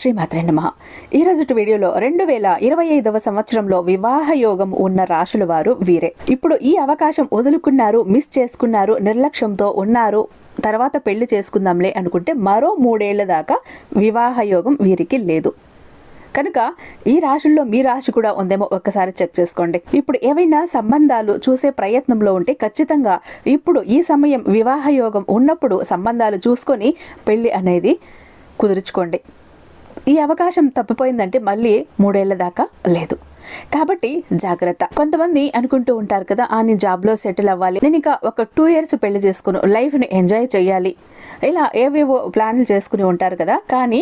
శ్రీమాత్రే నమ. ఈరోజు వీడియోలో రెండు వేల ఇరవై ఐదవ సంవత్సరంలో వివాహ యోగం ఉన్న రాశుల వారు వీరే. ఇప్పుడు ఈ అవకాశం వదులుకున్నారు మిస్ చేసుకున్నారు నిర్లక్ష్యంతో ఉన్నారు తర్వాత పెళ్ళి చేసుకుందాంలే అనుకుంటే మరో మూడేళ్ళ దాకా వివాహ యోగం వీరికి లేదు. కనుక ఈ రాశుల్లో మీ రాశి కూడా ఉందేమో ఒక్కసారి చెక్ చేసుకోండి. ఇప్పుడు ఏవైనా సంబంధాలు చూసే ప్రయత్నంలో ఉంటే ఖచ్చితంగా ఇప్పుడు ఈ సమయం వివాహ యోగం ఉన్నప్పుడు సంబంధాలు చూసుకొని పెళ్ళి అనేది కుదుర్చుకోండి. ఈ అవకాశం తప్పిపోయిందంటే మళ్ళీ మూడేళ్ళ దాకా లేదు. కాబట్టి జాగ్రత్త. కొంతమంది అనుకుంటూ ఉంటారు కదా ఆ నేను జాబ్లో సెటిల్ అవ్వాలి. నేను ఇంకా ఒక టూ ఇయర్స్ పెళ్ళి చేసుకుని లైఫ్ని ఎంజాయ్ చేయాలి. ఇలా ఏవేవో ప్లాన్లు చేసుకుని ఉంటారు కదా కానీ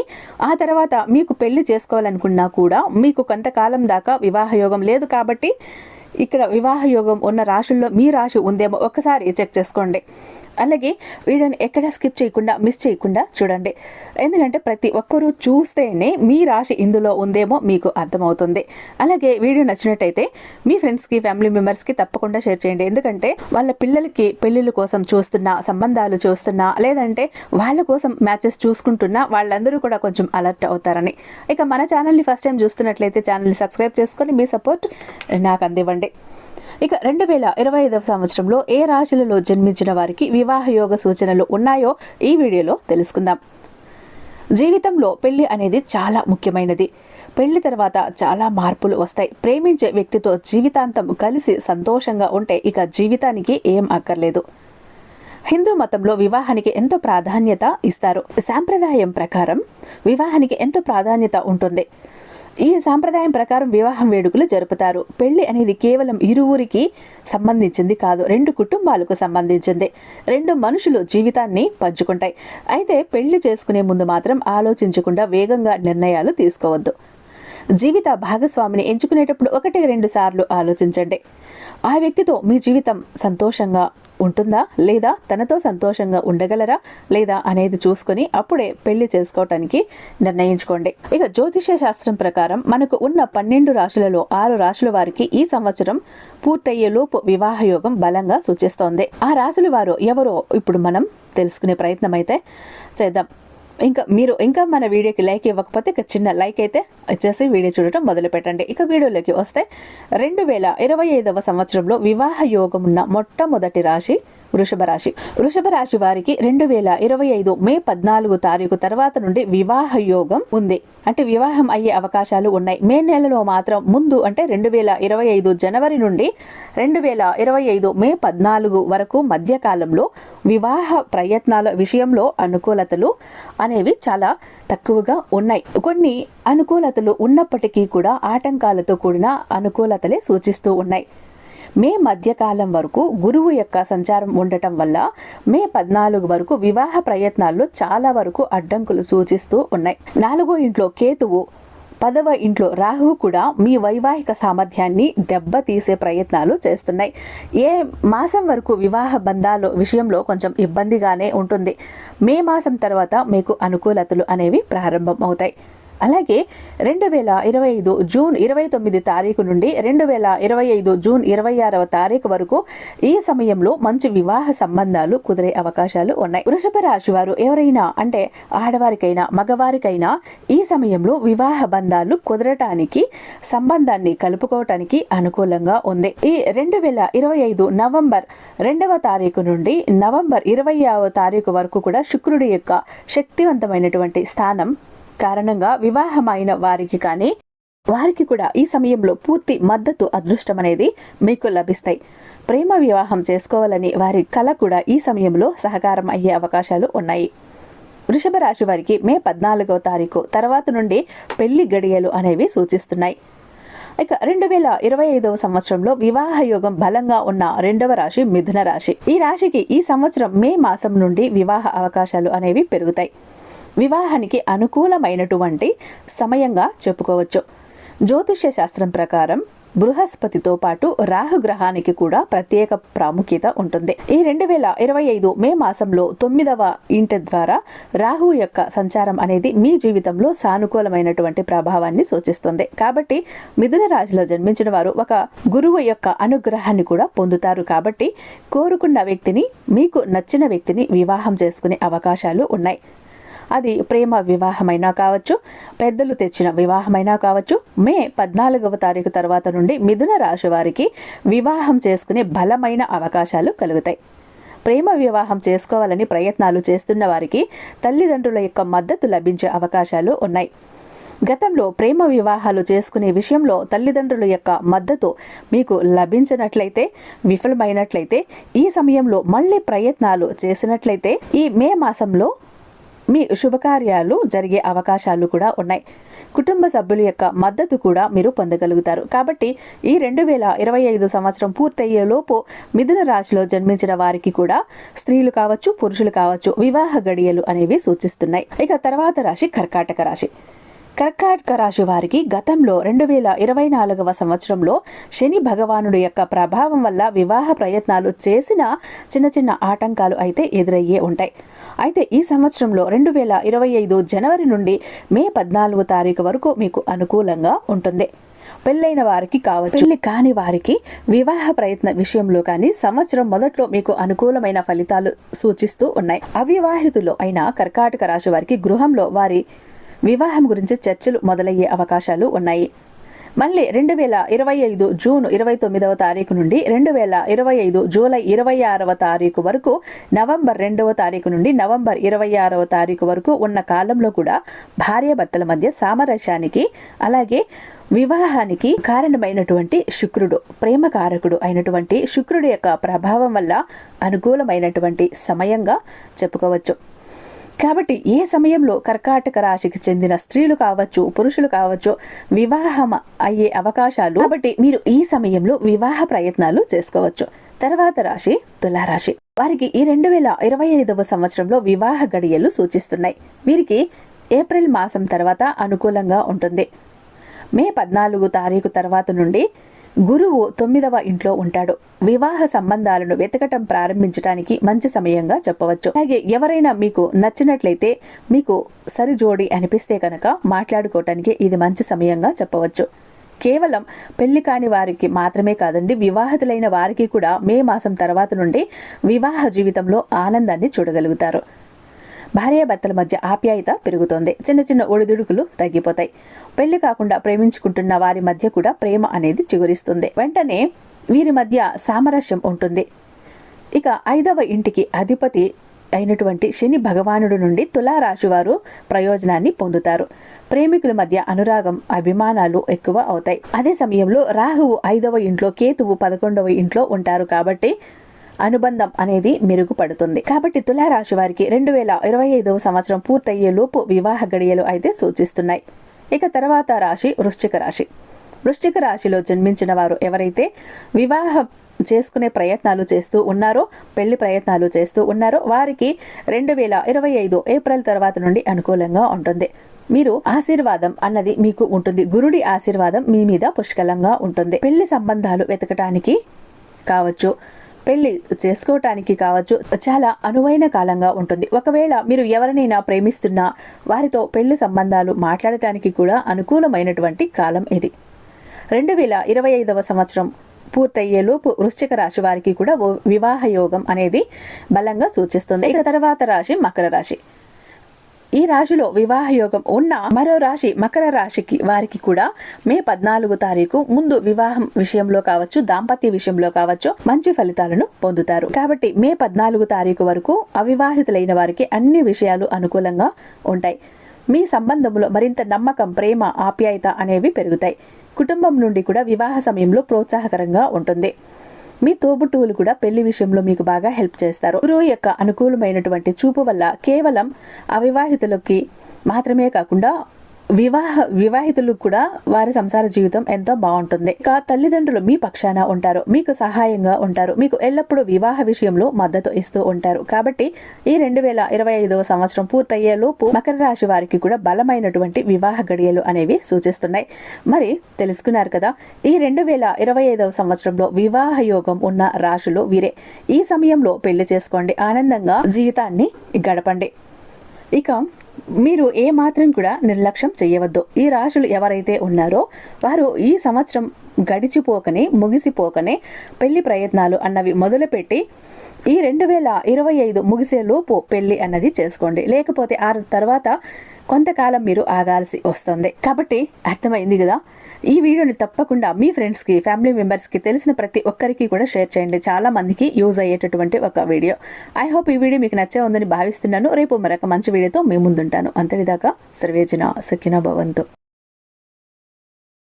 ఆ తర్వాత మీకు పెళ్ళి చేసుకోవాలనుకున్నా కూడా మీకు కొంతకాలం దాకా వివాహ యోగం లేదు కాబట్టి ఇక్కడ వివాహ యోగం ఉన్న రాశుల్లో మీ రాశి ఉందేమో ఒకసారి చెక్ చేసుకోండి. అలాగే వీడియోని ఎక్కడ స్కిప్ చేయకుండా మిస్ చేయకుండా చూడండి. ఎందుకంటే ప్రతి ఒక్కరూ చూస్తేనే మీ రాశి ఇందులో ఉందేమో మీకు అర్థమవుతుంది. అలాగే వీడియో నచ్చినట్టయితే మీ ఫ్రెండ్స్కి ఫ్యామిలీ మెంబర్స్కి తప్పకుండా షేర్ చేయండి. ఎందుకంటే వాళ్ళ పిల్లలకి పెళ్ళిళ్ళ కోసం చూస్తున్నా సంబంధాలు చూస్తున్నా లేదంటే వాళ్ళ కోసం మ్యాచెస్ చూసుకుంటున్నా వాళ్ళందరూ కూడా కొంచెం అలర్ట్ అవుతారని. ఇక మన ఛానల్ని ఫస్ట్ టైం చూస్తున్నట్లయితే ఛానల్ని సబ్స్క్రైబ్ చేసుకొని మీ సపోర్ట్ నాకు అందివ్వండి. ఇక రెండు వేల ఇరవై ఐదవ సంవత్సరంలో ఏ రాశులలో జన్మించిన వారికి వివాహ యోగ సూచనలు ఉన్నాయో ఈ వీడియోలో తెలుసుకుందాం. జీవితంలో పెళ్ళి అనేది చాలా ముఖ్యమైనది. పెళ్ళి తర్వాత చాలా మార్పులు వస్తాయి. ప్రేమించే వ్యక్తితో జీవితాంతం కలిసి సంతోషంగా ఉంటే ఇక జీవితానికి ఏం అక్కర్లేదు. హిందూ మతంలో వివాహానికి ఎంతో ప్రాధాన్యత ఇస్తారు? సాంప్రదాయం ప్రకారం వివాహానికి ఎంతో ప్రాధాన్యత ఉంటుంది? ఈ సాంప్రదాయం ప్రకారం వివాహం వేడుకలు జరుపుతారు. పెళ్ళి అనేది కేవలం ఇరువురికి సంబంధించింది కాదు రెండు కుటుంబాలకు సంబంధించింది. రెండు మనుషులు జీవితాన్ని పంచుకుంటాయి. అయితే పెళ్ళి చేసుకునే ముందు మాత్రం ఆలోచించకుండా వేగంగా నిర్ణయాలు తీసుకోవద్దు. జీవిత భాగస్వామిని ఎంచుకునేటప్పుడు ఒకటి రెండు సార్లు ఆలోచించండి. ఆ వ్యక్తితో మీ జీవితం సంతోషంగా ఉంటుందా? లేదా తనతో సంతోషంగా ఉండగలరా? లేదా అనేది చూసుకొని అప్పుడే పెళ్ళి చేసుకోవటానికి నిర్ణయించుకోండి. ఇక జ్యోతిష శాస్త్రం ప్రకారం మనకు ఉన్న పన్నెండు రాశులలో ఆరు రాశుల వారికి ఈ సంవత్సరం పూర్తయ్యేలోపు వివాహ యోగం బలంగా సూచిస్తోంది. ఆ రాశుల వారు ఎవరో ఇప్పుడు మనం తెలుసుకునే ప్రయత్నం అయితే చేద్దాం. ఇంకా మీరు ఇంకా మన వీడియోకి లైక్ ఇవ్వకపోతే ఇక చిన్న లైక్ అయితే వచ్చేసి వీడియో చూడటం మొదలు పెట్టండి ఇక వీడియోలోకి వస్తే రెండు వేల ఇరవై ఐదవ సంవత్సరంలో వివాహ యోగం ఉన్న మొట్టమొదటి రాశి వృషభ రాశి. వృషభ రాశి వారికి రెండు వేల ఇరవై ఐదు మే పద్నాలుగు తారీఖు తర్వాత నుండి వివాహ యోగం ఉంది. అంటే వివాహం అయ్యే అవకాశాలు ఉన్నాయి. మే నెలలో మాత్రం ముందు అంటే రెండు వేల ఇరవై ఐదు జనవరి నుండి రెండు వేల ఇరవై ఐదు మే పద్నాలుగు వరకు మధ్యకాలంలో వివాహ ప్రయత్నాల విషయంలో అనుకూలతలు అనేవి చాలా తక్కువగా ఉన్నాయి. కొన్ని అనుకూలతలు ఉన్నప్పటికీ కూడా ఆటంకాలతో కూడిన అనుకూలతలే సూచిస్తూ ఉన్నాయి. మే మధ్యకాలం వరకు గురువు యొక్క సంచారం ఉండటం వల్ల మే పద్నాలుగు వరకు వివాహ ప్రయత్నాల్లో చాలా వరకు అడ్డంకులు సూచిస్తూ ఉన్నాయి. నాలుగో ఇంట్లో కేతువు పదవ ఇంట్లో రాహువు కూడా మీ వైవాహిక సామర్థ్యాన్ని దెబ్బతీసే ప్రయత్నాలు చేస్తున్నాయి. ఏ మాసం వరకు వివాహ బంధాల విషయంలో కొంచెం ఇబ్బందిగానే ఉంటుంది. మే మాసం తర్వాత మీకు అనుకూలతలు అనేవి ప్రారంభం అవుతాయి అలాగే రెండు వేల ఇరవై ఐదు జూన్ ఇరవై తొమ్మిది తారీఖు నుండి రెండు వేల ఇరవై ఐదు జూన్ ఇరవై ఆరవ తారీఖు వరకు ఈ సమయంలో మంచి వివాహ సంబంధాలు కుదిరే అవకాశాలు ఉన్నాయి. వృషభ రాశి వారు ఎవరైనా అంటే ఆడవారికైనా మగవారికైనా ఈ సమయంలో వివాహ బంధాలు కుదరటానికి సంబంధాన్ని కలుపుకోవటానికి అనుకూలంగా ఉంది. ఈ రెండు వేల ఇరవై ఐదు నవంబర్ రెండవ తారీఖు నుండి నవంబర్ ఇరవై తారీఖు వరకు కూడా శుక్రుడి యొక్క శక్తివంతమైనటువంటి స్థానం కారణంగా వివాహమైన వారికి కానీ వారికి కూడా ఈ సమయంలో పూర్తి మద్దతు అదృష్టం అనేది మీకు లభిస్తాయి. ప్రేమ వివాహం చేసుకోవాలని వారి కళ కూడా ఈ సమయంలో సహకారం అయ్యే అవకాశాలు ఉన్నాయి. వృషభ రాశి వారికి మే పద్నాలుగవ తారీఖు తర్వాత నుండి పెళ్ళి గడియలు అనేవి సూచిస్తున్నాయి. ఇక రెండు వేల ఇరవై ఐదవ సంవత్సరంలో వివాహ యోగం బలంగా ఉన్న రెండవ రాశి మిథున రాశి. ఈ రాశికి ఈ సంవత్సరం మే మాసం నుండి వివాహ అవకాశాలు అనేవి పెరుగుతాయి. వివాహానికి అనుకూలమైనటువంటి సమయంగా చెప్పుకోవచ్చు. జ్యోతిష్య శాస్త్రం ప్రకారం బృహస్పతితో పాటు రాహుగ్రహానికి కూడా ప్రత్యేక ప్రాముఖ్యత ఉంటుంది. ఈ రెండు వేల ఇరవై ఐదు మే మాసంలో తొమ్మిదవ ఇంటి ద్వారా రాహు యొక్క సంచారం అనేది మీ జీవితంలో సానుకూలమైనటువంటి ప్రభావాన్ని సూచిస్తుంది. కాబట్టి మిథున రాశిలో జన్మించిన వారు ఒక గురువు యొక్క అనుగ్రహాన్ని కూడా పొందుతారు. కాబట్టి కోరుకున్న వ్యక్తిని మీకు నచ్చిన వ్యక్తిని వివాహం చేసుకునే అవకాశాలు ఉన్నాయి. అది ప్రేమ వివాహమైనా కావచ్చు పెద్దలు తెచ్చిన వివాహమైనా కావచ్చు మే పద్నాలుగవ తారీఖు తర్వాత నుండి మిథున రాశి వారికి వివాహం చేసుకునే బలమైన అవకాశాలు కలుగుతాయి. ప్రేమ వివాహం చేసుకోవాలని ప్రయత్నాలు చేస్తున్న వారికి తల్లిదండ్రుల యొక్క మద్దతు లభించే అవకాశాలు ఉన్నాయి. గతంలో ప్రేమ వివాహాలు చేసుకునే విషయంలో తల్లిదండ్రుల యొక్క మద్దతు మీకు లభించినట్లయితే విఫలమైనట్లయితే ఈ సమయంలో మళ్ళీ ప్రయత్నాలు చేసినట్లయితే ఈ మే మాసంలో మీ శుభకార్యాలు జరిగే అవకాశాలు కూడా ఉన్నాయి. కుటుంబ సభ్యుల యొక్క మద్దతు కూడా మీరు పొందగలుగుతారు. కాబట్టి ఈ రెండు వేల ఇరవై ఐదు సంవత్సరం పూర్తయ్యేలోపు మిథున రాశిలో జన్మించిన వారికి కూడా స్త్రీలు కావచ్చు పురుషులు కావచ్చు వివాహ గడియలు అనేవి సూచిస్తున్నాయి. ఇక తర్వాత రాశి కర్కాటక రాశి. కర్కాటక రాశి వారికి గతంలో రెండు వేల ఇరవై నాలుగవ సంవత్సరంలో శని భగవానుడి యొక్క ప్రభావం వల్ల వివాహ ప్రయత్నాలు చేసిన చిన్న చిన్న ఆటంకాలు అయితే ఎదురయ్యే ఉంటాయి. అయితే ఈ సంవత్సరంలో రెండు వేల ఇరవై ఐదు జనవరి నుండి మే పద్నాలుగు తారీఖు వరకు మీకు అనుకూలంగా ఉంటుంది. పెళ్ళైన వారికి కావచ్చు పెళ్ళి కాని వారికి వివాహ ప్రయత్న విషయంలో కానీ సంవత్సరం మొదట్లో మీకు అనుకూలమైన ఫలితాలు సూచిస్తూ ఉన్నాయి. అవివాహితులు అయిన కర్కాటక రాశి వారికి గృహంలో వారి వివాహం గురించి చర్చలు మొదలయ్యే అవకాశాలు ఉన్నాయి. మళ్ళీ రెండు వేల ఇరవై ఐదు జూన్ ఇరవై తొమ్మిదవ తారీఖు నుండి రెండు వేల ఇరవై ఐదు జూలై ఇరవై ఆరవ తారీఖు వరకు నవంబర్ రెండవ తారీఖు నుండి నవంబర్ ఇరవై ఆరవ తారీఖు వరకు ఉన్న కాలంలో కూడా భార్యాభర్తల మధ్య సామరస్యానికి అలాగే వివాహానికి కారణమైనటువంటి శుక్రుడు ప్రేమకారకుడు అయినటువంటి శుక్రుడి యొక్క ప్రభావం వల్ల అనుకూలమైనటువంటి సమయంగా చెప్పుకోవచ్చు. కాబట్టి ఏ సమయంలో కర్కాటక రాశికి చెందిన స్త్రీలు కావచ్చు పురుషులు కావచ్చు వివాహం అయ్యే అవకాశాలు కాబట్టి మీరు ఈ సమయంలో వివాహ ప్రయత్నాలు చేసుకోవచ్చు. తర్వాత రాశి తులారాశి. వారికి ఈ రెండు వేల ఇరవై ఐదవ సంవత్సరంలో వివాహ గడియలు సూచిస్తున్నాయి. వీరికి ఏప్రిల్ మాసం తర్వాత అనుకూలంగా ఉంటుంది. మే పద్నాలుగు తారీఖు తర్వాత నుండి గురువు తొమ్మిదవ ఇంట్లో ఉంటాడు. వివాహ సంబంధాలను వెతకటం ప్రారంభించడానికి మంచి సమయంగా చెప్పవచ్చు. అలాగే ఎవరైనా మీకు నచ్చినట్లయితే మీకు సరిజోడి అనిపిస్తే కనుక మాట్లాడుకోవటానికి ఇది మంచి సమయంగా చెప్పవచ్చు. కేవలం పెళ్ళి కాని వారికి మాత్రమే కాదండి వివాహితులైన వారికి కూడా మే మాసం తర్వాత నుండి వివాహ జీవితంలో ఆనందాన్ని చూడగలుగుతారు. భార్యాభర్తల మధ్య ఆప్యాయత పెరుగుతోంది. చిన్న చిన్న ఒడిదుడుకులు తగ్గిపోతాయి. పెళ్ళి కాకుండా ప్రేమించుకుంటున్న వారి మధ్య కూడా ప్రేమ అనేది చిగురిస్తుంది. వెంటనే వీరి మధ్య సామరస్యం ఉంటుంది. ఇక ఐదవ ఇంటికి అధిపతి అయినటువంటి శని భగవానుడు నుండి తులారాశి వారు ప్రయోజనాన్ని పొందుతారు. ప్రేమికుల మధ్య అనురాగం అభిమానాలు ఎక్కువ అవుతాయి. అదే సమయంలో రాహువు ఐదవ ఇంట్లో కేతువు పదకొండవ ఇంట్లో ఉంటారు కాబట్టి అనుబంధం అనేది మెరుగుపడుతుంది. కాబట్టి తులారాశి వారికి రెండు వేల ఇరవై ఐదవ సంవత్సరం పూర్తయ్యే లోపు వివాహ గడియలు అయితే సూచిస్తున్నాయి. ఇక తర్వాత రాశి వృశ్చిక రాశి. వృశ్చిక రాశిలో జన్మించిన వారు ఎవరైతే వివాహ చేసుకునే ప్రయత్నాలు చేస్తూ ఉన్నారో పెళ్ళి ప్రయత్నాలు చేస్తూ ఉన్నారో వారికి రెండు వేల ఇరవై ఐదు ఏప్రిల్ తర్వాత నుండి అనుకూలంగా ఉంటుంది. మీరు ఆశీర్వాదం అన్నది మీకు ఉంటుంది. గురుడి ఆశీర్వాదం మీ మీద పుష్కలంగా ఉంటుంది. పెళ్ళి సంబంధాలు వెతకటానికి కావచ్చు. పెళ్ళి చేసుకోవటానికి కావచ్చు చాలా అనువైన కాలంగా ఉంటుంది. ఒకవేళ మీరు ఎవరినైనా ప్రేమిస్తున్నా వారితో పెళ్ళి సంబంధాలు మాట్లాడటానికి కూడా అనుకూలమైనటువంటి కాలం ఇది. రెండు వేల ఇరవై ఐదవ సంవత్సరం పూర్తయ్యేలోపు వృశ్చిక రాశి వారికి కూడా వివాహ యోగం అనేది బలంగా సూచిస్తుంది. ఇక తర్వాత రాశి మకర రాశి. ఈ రాశిలో వివాహ యోగం ఉన్న మరో రాశి మకర రాశికి వారికి కూడా మే పద్నాలుగు తారీఖు ముందు వివాహం విషయంలో కావచ్చు దాంపత్య విషయంలో కావచ్చు మంచి ఫలితాలను పొందుతారు. కాబట్టి మే పద్నాలుగు తారీఖు వరకు అవివాహితులైన వారికి అన్ని విషయాలు అనుకూలంగా ఉంటాయి. మీ సంబంధంలో మరింత నమ్మకం ప్రేమ ఆప్యాయత అనేవి పెరుగుతాయి. కుటుంబం నుండి కూడా వివాహ సమయంలో ప్రోత్సాహకరంగా ఉంటుంది. మీ తోబుట్టువులు కూడా పెళ్ళి విషయంలో మీకు బాగా హెల్ప్ చేస్తారు. గురువు యొక్క అనుకూలమైనటువంటి చూపు వల్ల కేవలం అవివాహితులకి మాత్రమే కాకుండా వివాహ వివాహితులు కూడా వారి సంసార జీవితం ఎంతో బాగుంటుంది. ఇక తల్లిదండ్రులు మీ పక్షాన ఉంటారు. మీకు సహాయంగా ఉంటారు. మీకు ఎల్లప్పుడూ వివాహ విషయంలో మద్దతు ఇస్తూ ఉంటారు. కాబట్టి ఈ రెండు వేల ఇరవై ఐదవ సంవత్సరం పూర్తయ్యేలోపు మకర రాశి వారికి కూడా బలమైనటువంటి వివాహ గడియలు అనేవి సూచిస్తున్నాయి. మరి తెలుసుకున్నారు కదా ఈ రెండు వేల ఇరవై ఐదవ సంవత్సరంలో వివాహ యోగం ఉన్న రాశులు వీరే. ఈ సమయంలో పెళ్ళి చేసుకోండి. ఆనందంగా జీవితాన్ని గడపండి. ఇక మీరు ఏ మాత్రం కూడా నిర్లక్ష్యం చేయవద్దు. ఈ రాశులు ఎవరైతే ఉన్నారో వారు ఈ సంవత్సరం గడిచిపోకనే ముగిసిపోకనే పెళ్ళి ప్రయత్నాలు అన్నవి మొదలుపెట్టి ఈ రెండు వేల ఇరవై ఐదు ముగిసే లోపు పెళ్ళి అన్నది చేసుకోండి. లేకపోతే ఆ తర్వాత కొంతకాలం మీరు ఆగాల్సి వస్తుంది. కాబట్టి అర్థమైంది కదా? ఈ వీడియోని తప్పకుండా మీ ఫ్రెండ్స్కి ఫ్యామిలీ మెంబర్స్కి తెలిసిన ప్రతి ఒక్కరికి కూడా షేర్ చేయండి. చాలా మందికి యూజ్ అయ్యేటటువంటి ఒక వీడియో. ఐ హోప్ ఈ వీడియో మీకు నచ్చే ఉందని భావిస్తున్నాను. రేపు మరొక మంచి వీడియోతో మీ ముందుంటాను. అంతటిదాకా సర్వేజన సుఖిన భవంతు.